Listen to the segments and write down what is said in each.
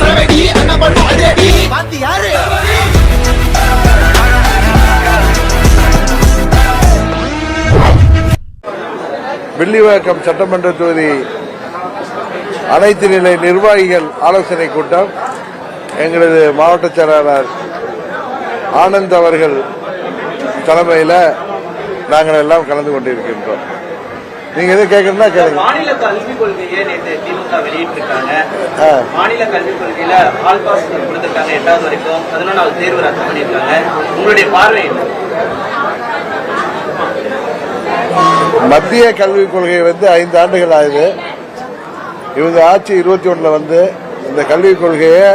சரவெடி பாத்தி யாரு? வில்லிவாக்கம் சட்டமன்ற தொகுதி அனைத்து நிலை நிர்வாகிகள் ஆலோசனை கூட்டம். எங்களது மாவட்ட செயலாளர் ஆனந்த் அவர்கள் தலைமையில் நாங்கள் எல்லாம் கலந்து கொண்டிருக்கின்றோம். நீங்க எதுவும் கேட்கணும்னா கேளுங்க. மாநில கல்விக் கொள்கையை நேற்று திமுக வெளியிட்டிருக்காங்க. மாநில கல்விக் கொள்கையில ஆல் பாஸ் கொடுத்திருக்காங்க எட்டாவது வரைக்கும். பதினொன்றாவது தேர்வு ரத்து பண்ணியிருக்காங்க. உங்களுடைய பார்வை? மத்திய கல்விக் கொள்கை வந்து ஐந்து ஆண்டுகள் ஆகுது. இவங்க ஆட்சி இருபத்தி ஒண்ணுல வந்து இந்த கல்விக் கொள்கையை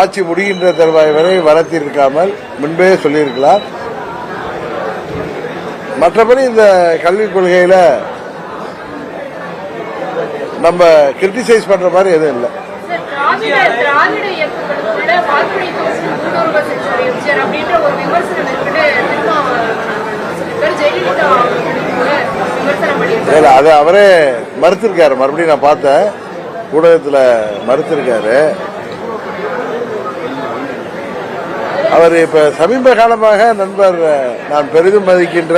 ஆட்சி முடிகின்ற தருவாய் வரை வளர்த்திருக்காமல் முன்பே சொல்லியிருக்கலாம். மற்றபடி இந்த கல்விக் கொள்கையில நம்ம கிரிட்டிசைஸ் பண்ற மாதிரி எதுவும் இல்லை. இல்ல அது அவரே மறுத்திருக்காரு. மறுபடியும் நான் பார்த்தேன். ஊடகத்தில் மறுத்திருக்காரு. அவர் இப்ப சமீப காலமாக நண்பர் நான் பெரிதும் மதிக்கின்ற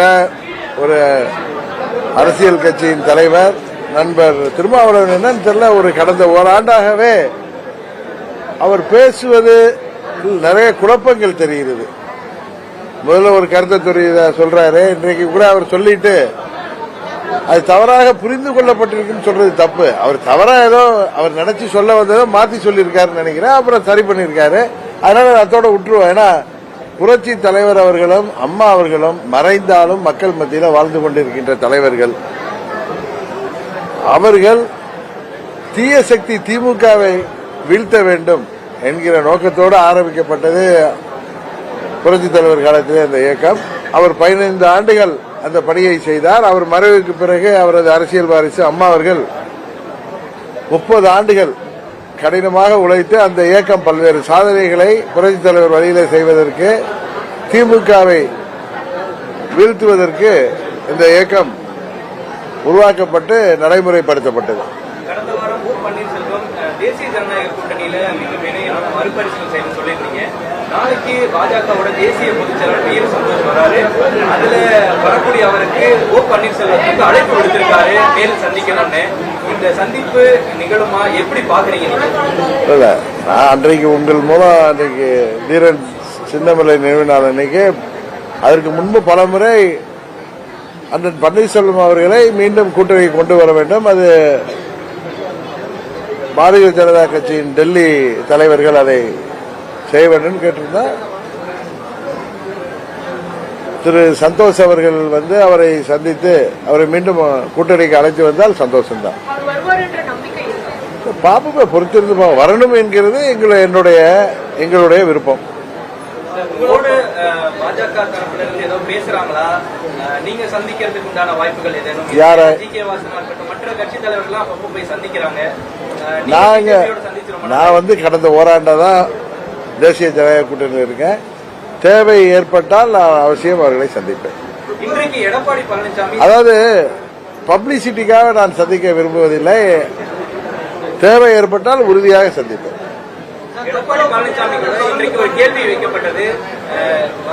ஒரு அரசியல் கட்சியின் தலைவர் நண்பர் திருமாவளவன் என்னன்னு தெரியல ஒரு கடந்த ஓராண்டாகவே அவர் பேசுவது நிறைய குழப்பங்கள் தெரிகிறது. முதல்ல ஒரு கருத்தை தெரியுத சொல்றாரு. இன்றைக்கு கூட அவர் சொல்லிட்டு அது தவறாக புரிந்து கொள்ளப்பட்டிருக்குன்னு சொல்றது தப்பு. அவர் தவறா ஏதோ அவர் நினைச்சு சொல்ல வந்ததோ மாத்தி சொல்லியிருக்காருன்னு நினைக்கிறேன். அப்புறம் சரி பண்ணியிருக்காரு. அதனால நான் அதோட விட்டுருவோம் ஏன்னா புரட்சி தலைவர் அவர்களும் அம்மா அவர்களும் மறைந்தாலும் மக்கள் மத்தியில் வாழ்ந்து கொண்டிருக்கின்ற தலைவர்கள். அவர்கள் தீய சக்தி திமுகவை வீழ்த்த வேண்டும் என்கிற நோக்கத்தோடு ஆரம்பிக்கப்பட்டது புரட்சி தலைவர் காலத்திலே அந்த இயக்கம். அவர் பதினைந்து ஆண்டுகள் அந்த பணியை செய்தார். அவர் மறைவுக்கு பிறகு அவரது அரசியல் வாரிசு அம்மா அவர்கள் முப்பது ஆண்டுகள் கடினமாக உழைத்து அந்த இயக்கம் பல்வேறு சாதனைகளை புரட்சி தலைவர் வழியிலே செய்வதற்கு திமுகவை வீழ்த்துவதற்கு இந்த இயக்கம் உருவாக்கப்பட்டு நடைமுறைப்படுத்தப்பட்டது. தேசிய ஜனநாயக கூட்டணியில மறுபரிசீலனை சொல்லியிருந்தீங்க. நாளைக்கு பாஜகவோட தேசிய பொதுச் செயலாளர் எல் சந்தோஷ் வராரு. அதுல வரக்கூடிய அவருக்கு ஓ பன்னீர்செல்வத்துக்கு அழைப்பு விடுத்திருக்காரு. இந்த சந்திப்பு நிகழுமா? எப்படி பாக்குறீங்க இல்ல நான் அன்றைக்கு உங்கள் மூலம் அன்றைக்கு தீரன் சின்னமலை நினைவு நாள் அன்னைக்கு அதற்கு முன்பு பலமுறை அண்ணன் பன்னீர்செல்வம் அவர்களை மீண்டும் கூட்டணி கொண்டு வர வேண்டும். அது பாரதிய ஜனதா கட்சியின் டெல்லி தலைவர்கள் அதை செய்ய வேண்டும் கேட்டிருந்தா திரு சந்தோஷ் அவர்கள் வந்து அவரை சந்தித்து அவரை மீண்டும் கூட்டணிக்கு அழைத்து வந்தால் சந்தோஷம்தான். அவர் வருவார் என்ற நம்பிக்கை இருக்கு பாப்பமே பொறுத்திருந்து வரணும் என்கிறது எங்களை என்னுடைய எங்களுடைய விருப்பம். நான் வந்து கடந்த ஓராண்டா தான் தேசிய ஜனநாயக கூட்டணியில் இருக்கேன். தேவை ஏற்பட்டால் நான் அவசியம் அவர்களை சந்திப்பேன். இன்றைக்கு எடப்பாடி பழனிசாமி அதாவது பப்ளிசிட்டிக்காக நான் சந்திக்க விரும்புவதில்லை. தேவை ஏற்பட்டால் உறுதியாக சந்திப்பேன். எடப்பாடி பழனிசாமி கூட இன்றைக்கு ஒரு கேள்வி வைக்கப்பட்டது.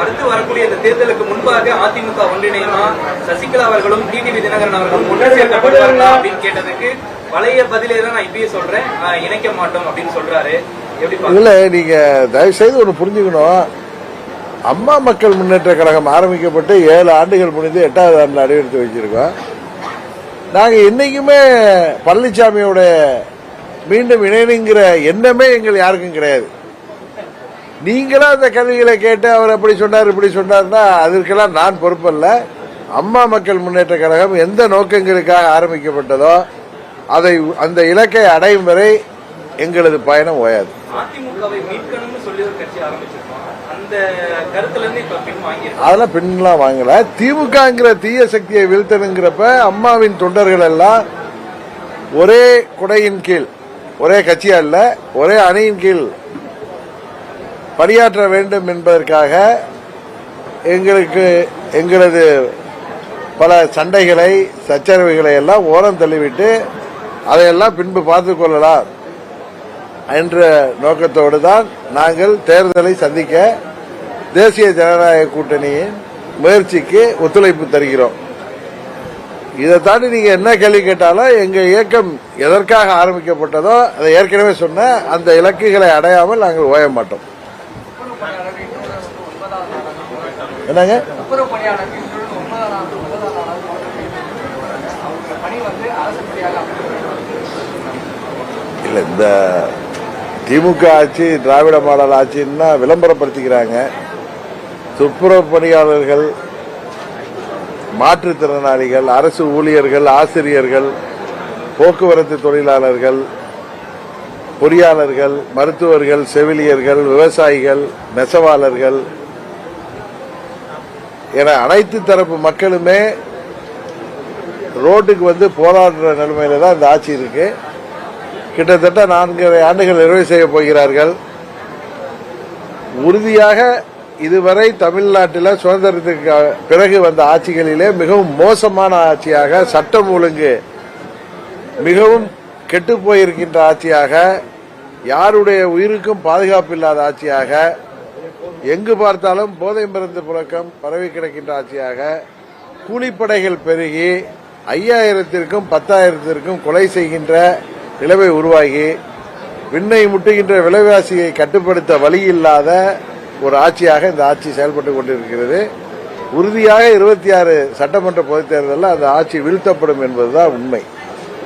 அடுத்து வரக்கூடிய இந்த தேர்தலுக்கு முன்பாக அதிமுக ஒன்றிணையுமா? சசிகலா அவர்களும் டிடிவி தினகரன் அவர்களும் ஒன்று சேர்க்கப்படுவார்களா அப்படின்னு கேட்டதுக்கு பழைய பதிலே தான் நான் இப்பயே சொல்றேன். இணைக்க மாட்டோம் அப்படின்னு சொல்றாரு? இதுல நீங்க தயவு செய்து ஒன்று புரிஞ்சுக்கணும். அம்மா மக்கள் முன்னேற்ற கழகம் ஆரம்பிக்கப்பட்டு ஏழு ஆண்டுகள் முடிந்து எட்டாவது ஆண்டு அடியெடுத்து வச்சிருக்கோம் நாங்கள் என்றைக்குமே பழனிசாமியோட மீண்டும் இணையணுங்கிற எண்ணமே எங்கள் யாருக்கும் கிடையாது. நீங்களா அந்த கல்விகளை கேட்டு அவர் அப்படி சொன்னார் இப்படி சொன்னார்னா அதற்கெல்லாம் நான் பொறுப்பல்ல. அம்மா மக்கள் முன்னேற்ற கழகம் எந்த நோக்கங்களுக்காக ஆரம்பிக்கப்பட்டதோ அதை அந்த இலக்கை அடையும் வரை எங்களது பயணம் ஓயாது. அதெல்லாம் பின்லாம் வாங்கல. திமுகங்கிற தீய சக்தியை வீழ்த்தணுங்கிறப்ப அம்மாவின் தொண்டர்கள் எல்லாம் ஒரே குடையின் கீழ் ஒரே கட்சியா இல்ல ஒரே அணியின் கீழ் பணியாற்ற வேண்டும் என்பதற்காக எங்களுக்கு எங்களது பல சண்டைகளை சச்சரவுகளை எல்லாம் ஓரம் தள்ளிவிட்டு அதையெல்லாம் பின்பு பார்த்துக் கொள்ளலாம் என்ற நோக்கத்தோடு தான் நாங்கள் தேர்தலை சந்திக்க தேசிய ஜனநாயக கூட்டணியின் முயற்சிக்கு ஒத்துழைப்பு தருகிறோம். இதை தாண்டி நீங்க என்ன கேள்வி கேட்டாலும் எங்க இயக்கம் எதற்காக ஆரம்பிக்கப்பட்டதோ அதை ஏற்கனவே சொன்ன அந்த இலக்குகளை அடையாமல் நாங்கள் ஓய மாட்டோம். என்னங்க? இல்ல இந்த திமுக ஆட்சி திராவிட மாடல் ஆட்சின்னா விளம்பரப்படுத்திக்கிறாங்க. துப்புரவு பணியாளர்கள் மாற்றுத்திறனாளிகள் அரசு ஊழியர்கள் ஆசிரியர்கள் போக்குவரத்து தொழிலாளர்கள் பொறியாளர்கள் மருத்துவர்கள் செவிலியர்கள் விவசாயிகள் நெசவாளர்கள் என அனைத்து தரப்பு மக்களுமே ரோட்டுக்கு வந்து போராடுற நிலைமையில தான் இந்த ஆட்சி இருக்கு. கிட்டத்தட்ட நான்கரை ஆண்டுகள் நிறைவு செய்ய போகிறார்கள். உறுதியாக இதுவரை தமிழ்நாட்டில் சுதந்திரத்துக்கு பிறகு வந்த ஆட்சிகளிலே மிகவும் மோசமான ஆட்சியாக சட்டம் ஒழுங்கு மிகவும் கெட்டு போயிருக்கின்ற ஆட்சியாக யாருடைய உயிருக்கும் பாதுகாப்பு இல்லாத ஆட்சியாக எங்கு பார்த்தாலும் போதை மருந்து புழக்கம் பரவி கிடக்கின்ற ஆட்சியாக கூலிப்படைகள் பெருகி ஐயாயிரத்திற்கும் பத்தாயிரத்திற்கும் கொலை செய்கின்ற நிலைமை உருவாகி விண்ணை முட்டுகின்ற விலைவாசியை கட்டுப்படுத்த வழி இல்லாத ஒரு ஆட்சியாக இந்த ஆட்சி செயல்பட்டு கொண்டிருக்கிறது. உறுதியாக இருபத்தி ஆறு சட்டமன்ற பொதுத் தேர்தலில் அந்த ஆட்சி வீழ்த்தப்படும் என்பதுதான் உண்மை.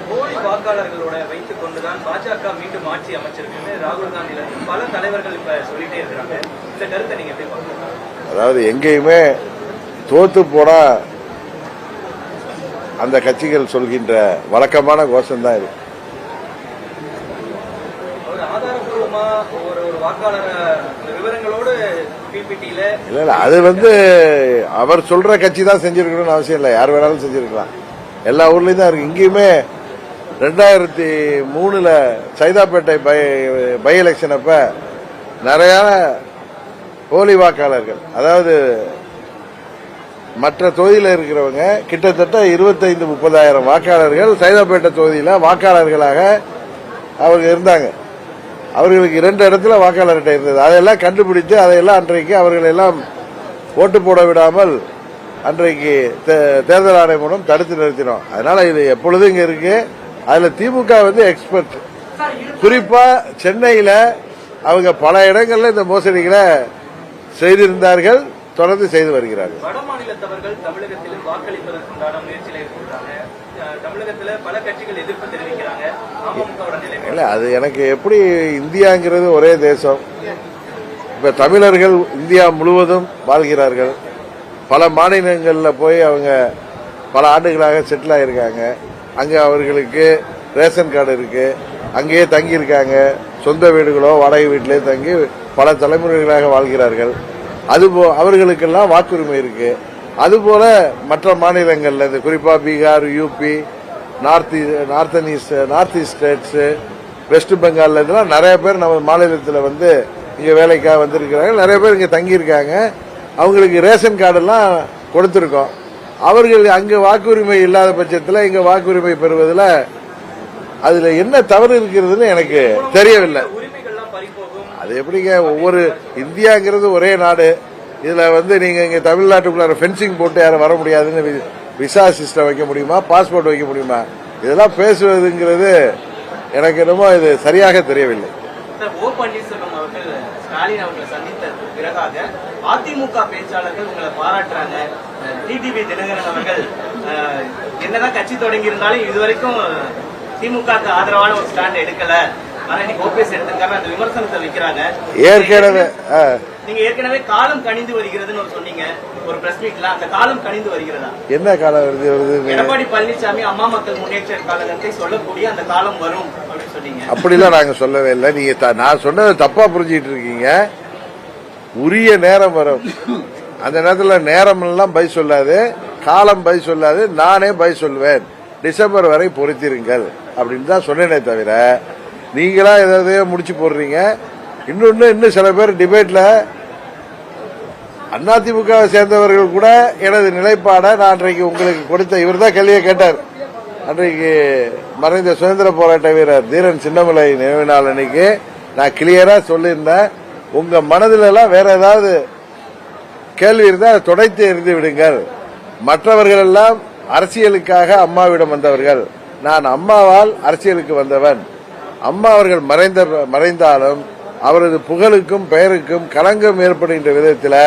போலி வாக்காளர்களோட வைத்துக் கொண்டுதான் பாஜக மீண்டும் ஆட்சி அமைச்சிருக்குன்னு ராகுல் காந்தில இருந்து பல தலைவர்கள் இப்ப சொல்லிட்டே இருக்காங்க இந்த கருத்தை நீங்க எப்படி பாக்குறீங்க அதாவது எங்கேயுமே தோத்து போனா அந்த கட்சிகள் சொல்கின்ற வழக்கமான கோஷம் தான் இது ஒரு ஆதாரப்பூர்வமா ஒரு ஒரு வாக்காளர் விவரங்களோடு பிபிடியில இல்ல இல்ல அது வந்து அவர் சொல்ற கட்சி தான் செஞ்சிருக்கணும்னு அவசியம் இல்லை. யார் வேணாலும் செஞ்சிருக்கலாம். எல்லா ஊர்லயும் தான் இருக்கு. இங்கேயுமே ரெண்டாயிரத்தி மூணுல சைதாப்பேட்டை பை பை எலெக்ஷன் அப்ப நிறைய போலி வாக்காளர்கள் அதாவது மற்ற தொகுதியில் இருக்கிறவங்க கிட்டத்தட்ட இருபத்தைந்து முப்பதாயிரம் வாக்காளர்கள் சைதாப்பேட்டை தொகுதியில் வாக்காளர்களாக அவங்க இருந்தாங்க. அவர்களுக்கு இரண்டு இடத்துல வாக்காளர் அட்டை இருந்தது. அதையெல்லாம் கண்டுபிடித்து அதையெல்லாம் அன்றைக்கு அவர்களெல்லாம் ஓட்டு போட விடாமல் அன்றைக்கு தே- தேர்தல் ஆணையம் மூலம் தடுத்து நிறுத்தினோம். அதனால இது எப்பொழுதும் இங்க இருக்கு? அதுல திமுக வந்து எக்ஸ்பர்ட் குறிப்பா சென்னையில அவங்க பல இடங்கள்ல இந்த மோசடிகளை செய்திருந்தார்கள் தொடர்ந்து செய்து வருகிறார்கள். வட பல கட்சிகள் எதிர்ப்பு தெரிவிக்கிறாங்க. இல்லை அது எனக்கு எப்படி இந்தியாங்கிறது ஒரே தேசம். இப்போ தமிழர்கள் இந்தியா முழுவதும் வாழ்கிறார்கள். பல மாநிலங்களில் போய் அவங்க பல ஆண்டுகளாக செட்டில் ஆகியிருக்காங்க அங்கே அவர்களுக்கு ரேஷன் கார்டு இருக்குது அங்கேயே தங்கியிருக்காங்க. சொந்த வீடுகளோ வாடகை வீட்டிலே தங்கி பல தலைமுறைகளாக வாழ்கிறார்கள். அதுபோ அவர்களுக்கெல்லாம் வாக்குரிமை இருக்கு. அதுபோல மற்ற மாநிலங்களில் இந்த Bihar UP north northern east north east states west பெங்கால்ல இதெல்லாம் நிறைய பேர் நம்ம மாநிலத்தில் வந்து இங்கே வேலைக்காக வந்திருக்கிறாங்க. நிறைய பேர் இங்கே தங்கியிருக்காங்க. அவங்களுக்கு ரேஷன் கார்டெல்லாம் கொடுத்துருக்கோம். அவர்கள் அங்கே வாக்குரிமை இல்லாத பட்சத்தில் இங்கே வாக்குரிமை பெறுவதில் அதில் என்ன தவறு இருக்கிறதுன்னு எனக்கு தெரியவில்லை. அது எப்படிங்க? ஒவ்வொரு இந்தியாங்கிறது ஒரே நாடு. இதில் வந்து நீங்கள் இங்கே தமிழ்நாட்டுக்குள்ளார ஃபென்சிங் போட்டு யாரும் வர முடியாதுன்னு வி- விசா சிஸ்டம் வைக்க முடியுமா? பாஸ்போர்ட் வைக்க முடியுமா? இதெல்லாம் பேசுவதுங்கிறது எனக்கு என்னமோ இது சரியாக தெரியவில்லை. சார் ஓ பன்னீர்செல்வம் அவர்கள் ஸ்டாலின் அவர்களை சந்தித்ததற்கு பிறகாக அதிமுக பேச்சாளர்கள் உங்களை பாராட்டுறாங்க. டிடிவி தினகரன் அவர்கள் என்னதான் கட்சி தொடங்கி இருந்தாலும் இதுவரைக்கும் திமுகக்கு ஆதரவான ஒரு ஸ்டாண்ட் எடுக்கல. ஆனா இன்னைக்கு ஓபிஎஸ் எடுத்திருக்காரு அந்த விமர்சனத்தை வைக்கிறாங்க. ஏற்கனவே நீங்க ஏற்கனவே காலம் கணிந்து வருகிறதுன்னு சொன்னீங்க. ஒரு பிரஸ் மீட்ல அந்த காலம் கணிந்து வருகிறதா? என்ன காலம் வருது வருது? எடப்பாடி பழனிசாமி அம்மா மக்கள் முன்னேற்ற கழகத்தை சொல்லக்கூடிய அந்த காலம் வரும் அப்படின்னு சொன்னீங்க. அப்படிலாம் நாங்க சொல்லவே இல்லை. நீங்க நான் சொன்னதை தப்பா புரிஞ்சிட்டு இருக்கீங்க. உரிய நேரம் வரும். அந்த நேரத்தில் நேரம் எல்லாம் பை சொல்லாது. காலம் பை சொல்லாது. நானே பை சொல்வேன். டிசம்பர் வரை பொறுத்திருங்கள். அப்படின்னு தான் சொன்னேனே தவிர நீங்களா ஏதாவது முடிச்சு போடுறீங்க. இன்னொன்னு இன்னும் சில பேர் டிபேட்ல அதிமுக சேர்ந்தவர்கள் கூட எனது நிலைப்பாடை நான் அன்றைக்கு உங்களுக்கு கொடுத்த இவர் தான் கேள்வியை கேட்டார். அன்றைக்கு மறைந்த சுதந்திர போராட்ட வீரர் தீரன் சின்னமலை நினைவு நாள் அன்னைக்கு நான் கிளியரா சொல்லியிருந்தேன். உங்க மனதில எல்லாம் வேற ஏதாவது கேள்வி இருந்தால் அதை தொடைத்து எறிந்து விடுங்கள். மற்றவர்கள் எல்லாம் அரசியலுக்காக அம்மாவிடம் வந்தவர்கள். நான் அம்மாவால் அரசியலுக்கு வந்தவன். அம்மா அவர்கள் மறைந்த மறைந்தாலும் அவரது புகழுக்கும் பெயருக்கும் களங்கம் ஏற்படுகின்ற விதத்தில்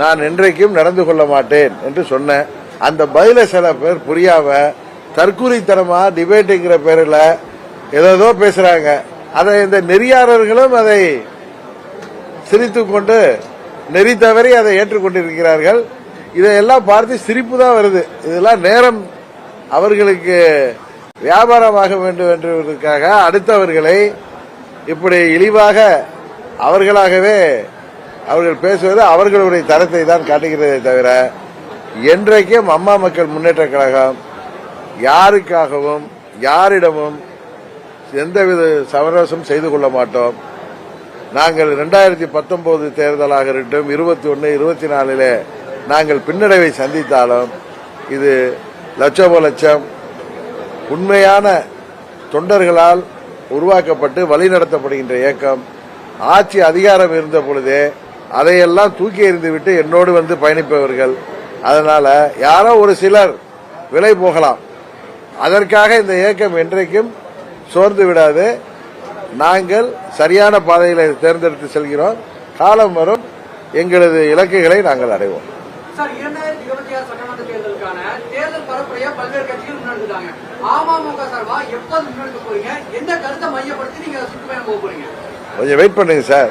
நான் என்றைக்கும் நடந்து கொள்ள மாட்டேன் என்று சொன்னேன் அந்த பதில சில பேர் புரியாம தற்கூரித்தனமா டிபேட்டுங்கிற பேரில் ஏதோ பேசுறாங்க. அதை இந்த நெறியாளர்களும் அதை சிரித்துக்கொண்டு நெறி தவறி அதை ஏற்றுக்கொண்டிருக்கிறார்கள். இதையெல்லாம் பார்த்து சிரிப்பு தான் வருது. இதெல்லாம் நேரம் அவர்களுக்கு வியாபாரமாக வேண்டும் என்பதற்காக அடுத்தவர்களை இப்படி இழிவாக அவர்களாகவே அவர்கள் பேசுவது அவர்களுடைய தரத்தை தான் காட்டுகிறதே தவிர என்றைக்கும் அம்மா மக்கள் முன்னேற்ற கழகம் யாருக்காகவும் யாரிடமும் எந்தவித சமரசம் செய்து கொள்ள மாட்டோம். நாங்கள் ரெண்டாயிரத்தி பத்தொன்பது தேர்தலாக இருக்கட்டும் இருபத்தி ஒன்று இருபத்தி நாலிலே நாங்கள் பின்னடைவை சந்தித்தாலும் இது லட்சமோ லட்சம் உண்மையான தொண்டர்களால் உருவாக்கப்பட்டு வழிநடத்தப்படுகின்ற இயக்கம். ஆட்சி அதிகாரம் இருந்த பொழுதே அதையெல்லாம் தூக்கி எறிந்துவிட்டு என்னோடு வந்து பயணிப்பவர்கள். அதனால யாரோ ஒரு சிலர் விலை போகலாம். அதற்காக இந்த இயக்கம் என்றைக்கும் சோர்ந்து விடாது. நாங்கள் சரியான பாதையில தேர்ந்தெடுத்து செல்கிறோம். காலம் வரும். எங்களது இலக்குகளை நாங்கள் அடைவோம். கொஞ்சம் வெயிட் பண்ணுங்க சார்.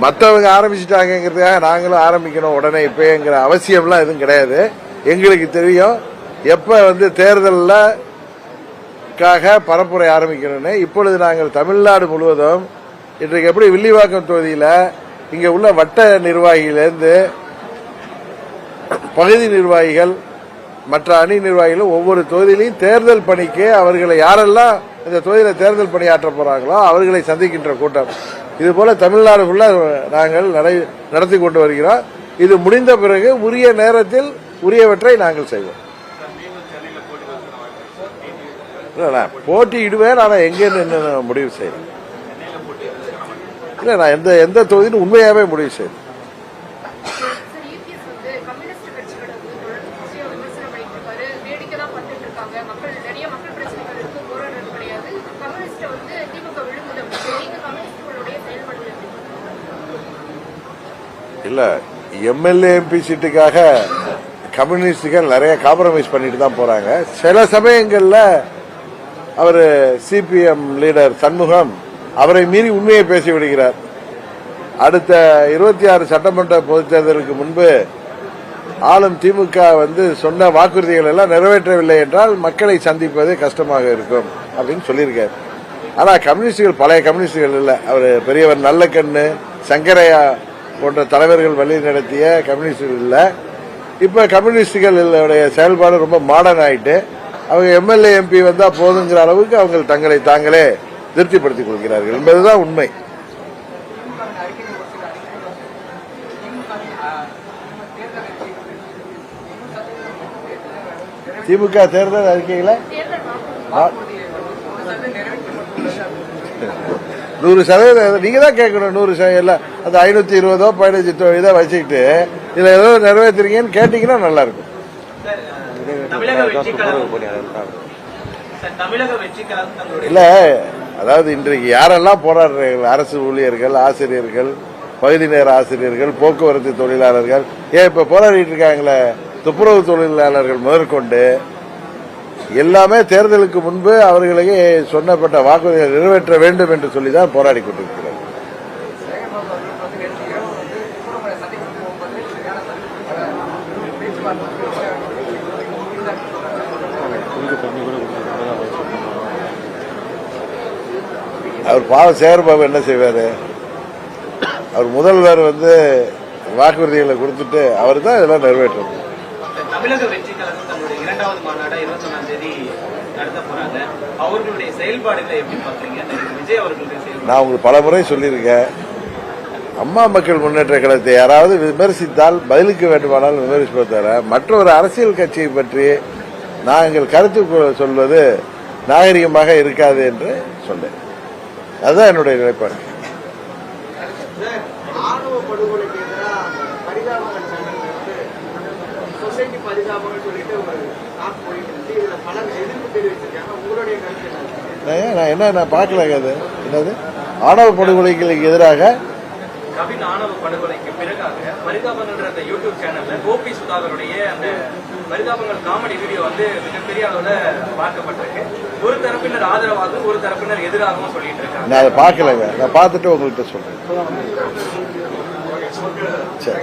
மற்றவங்க ஆரம்பிச்சிட்டாங்கிறதுக்காக நாங்களும் ஆரம்பிக்கணும் உடனே இப்பங்கிற அவசியம்லாம் எதுவும் கிடையாது. எங்களுக்கு தெரியும். எப்போ வந்து தேர்தலில் காக பரப்புரை ஆரம்பிக்கணும்னு. இப்பொழுது நாங்கள் தமிழ்நாடு முழுவதும் இன்றைக்கு எப்படி வில்லிவாக்கம் தொகுதியில் இங்கே உள்ள வட்ட நிர்வாகியிலேருந்து பகுதி நிர்வாகிகள் மற்ற அணி நிர்வாகிகளும் ஒவ்வொரு தொகுதியிலையும் தேர்தல் பணிக்கு அவர்களை யாரெல்லாம் இந்த தொகுதியில் தேர்தல் பணியாற்ற போகிறாங்களோ அவர்களை சந்திக்கின்ற கூட்டம். இது போல தமிழ்நாடு ஃபுல்லாக நாங்கள் நடை- நடத்தி கொண்டு வருகிறோம். இது முடிந்த பிறகு உரிய நேரத்தில் உரியவற்றை நாங்கள் செய்வோம். இல்ல, போட்டியிடுவேன் ஆனால் எங்க நின்னு முடிவு செய்யணும் இல்லை நான் எந்த எந்த தொகுதின்னு உண்மையாகவே முடிவு செய்யணும் சார் யூபிஎஸ் வந்து கம்யூனிஸ்ட் கட்சிகளை வந்து தொடர்ச்சியா விமர்சனம் பண்ணிட்டு இருக்காரு வேடிக்கை தான் பண்ணிட்டு இருக்காங்க மக்கள் நிறைய மக்கள் பிரச்சனைகள் இருக்கு போராடுறது கிடையாது கம்யூனிஸ்ட வந்து திமுக விழுங்குது அப்படின்னு நீங்க கம்யூனிஸ்டுகளுடைய செயல்பாடுகள் எப்படி இல்லை எம்எல்ஏ எம்பி சீட்டுக்காக கம்யூனிஸ்டுகள் நிறைய காம்ப்ரமைஸ் பண்ணிட்டு தான் போறாங்க. சில சமயங்களில் அவர் சிபிஎம் லீடர் சண்முகம் அவரை மீறி உண்மையை பேசி விடுகிறார். அடுத்த இருபத்தி ஆறு சட்டமன்ற பொதுத் தேர்தலுக்கு முன்பு ஆளும் திமுக வந்து சொன்ன வாக்குறுதிகள் எல்லாம் நிறைவேற்றவில்லை என்றால் மக்களை சந்திப்பது கஷ்டமாக இருக்கும் அப்படின்னு சொல்லியிருக்காரு. ஆனால் கம்யூனிஸ்டுகள் பழைய கம்யூனிஸ்டுகள் இல்லை. அவர் பெரியவர் நல்ல கண்ணு சங்கரையா போன்ற தலைவர்கள் வழி நடத்திய கம்யூனிஸ்டுகள் இல்ல. இப்ப கம்யூனிஸ்டுகளுடைய செயல்பாடு ரொம்ப மாடர்ன் ஆயிட்டு அவங்க எம்எல்ஏ எம்பி வந்தா போதுங்கிற அளவுக்கு அவங்க தங்களை தாங்களே திருப்திப்படுத்திக் கொள்கிறார்கள் என்பதுதான் உண்மை. திமுக தேர்தல் வாக்கு நூறு சதவீதம் நீங்க தான் கேட்கணும் நூறு சதவீதம் அந்த ஐநூத்தி இருபதோ பதினஞ்சு இதை வச்சுக்கிட்டு இதுல ஏதோ நிறைவேற்றுறீங்கன்னு கேட்டீங்கன்னா நல்லா இருக்கும் இல்ல அதாவது இன்றைக்கு யாரெல்லாம் போராடுறார்கள்? அரசு ஊழியர்கள் ஆசிரியர்கள் பகுதி நேர ஆசிரியர்கள் போக்குவரத்து தொழிலாளர்கள். ஏன் இப்ப போராடிட்டு இருக்காங்களே? துப்புரவு தொழிலாளர்கள் முதற்கொண்டு எல்லாமே தேர்தலுக்கு முன்பு அவர்களுக்கு சொன்னப்பட்ட வாக்குறுதிகளை நிறைவேற்ற வேண்டும் என்று சொல்லி தான் போராடி கொண்டிருக்கிறார். அவர் பாவ சேகர்பாபு என்ன செய்வாரு? அவர் முதல்வர் வந்து வாக்குறுதிகளை கொடுத்துட்டு அவர் தான் இதெல்லாம் நிறைவேற்றணும் இரண்டாவது மாநாடா இருபத்தி ஒன்னாம் தேதி நடத்த போறாங்க. அவர்களுடைய செயல்பாடுகளை எப்படி பாக்குறீங்க விஜய் அவர்களுடைய நான் உங்களுக்கு பல முறை சொல்லியிருக்கேன். அம்மா மக்கள் முன்னேற்ற கழகத்தை யாராவது விமர்சித்தால் பதிலுக்கு வேண்டுமானால் விமர்சிப்பதை தவிர மற்றொரு அரசியல் கட்சியை பற்றி நாங்கள் கருத்து சொல்வது நாகரிகமாக இருக்காது என்று சொன்னேன். அதுதான் என்னுடைய நிலைப்பாடு. பரிதாபங்கள் சொல்லிட்டு நான் என்ன நான் பார்க்கல அது என்னது? ஆணவ படுகொலைகளுக்கு எதிராக? கவின் ஆணவ படுகொலைக்கு பிறகாக பரிதாபங்கள்ன்ற அந்த யூடியூப் சேனல்ல கோபி சுதாகருடைய அந்த பரிதாபங்கள் காமெடி வீடியோ வந்து மிகப்பெரிய அளவுல பார்க்கப்பட்டிருக்கு. ஒரு தரப்பினர் ஆதரவாகவும் ஒரு தரப்பினர் எதிராகவும் சொல்லிட்டு இருக்காங்க. நான் அதை பார்க்கலங்க. நான் பார்த்துட்டு உங்கள்கிட்ட சொல்றேன். சரி.